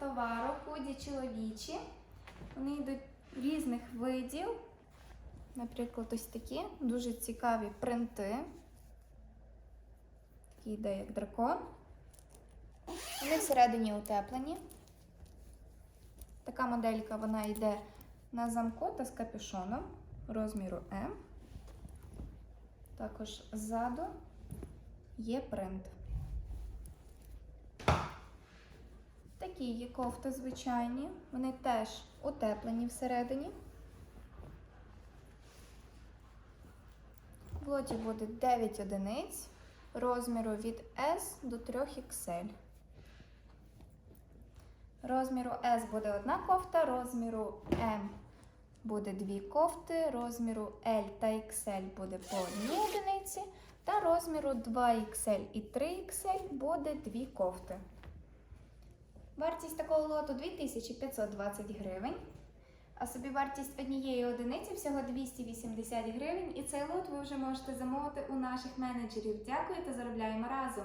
товару, худі чоловічі. Вони йдуть різних видів. Наприклад, ось такі дуже цікаві принти. Такий йде як дракон. Вони всередині утеплені. Така моделька вона йде на замку та з капюшоном розміру М. Також ззаду є принт. Такі є кофти звичайні, вони теж утеплені всередині. В лоті буде 9 одиниць розміру від S до 3XL. Розміру S буде одна кофта, розміру M буде дві кофти, розміру L та XL буде по одній одиниці, та розміру 2XL і 3XL буде дві кофти. Вартість такого лоту 2520 гривень. А собі вартість однієї одиниці всього 280 гривень. І цей лот ви вже можете замовити у наших менеджерів. Дякую та заробляємо разом!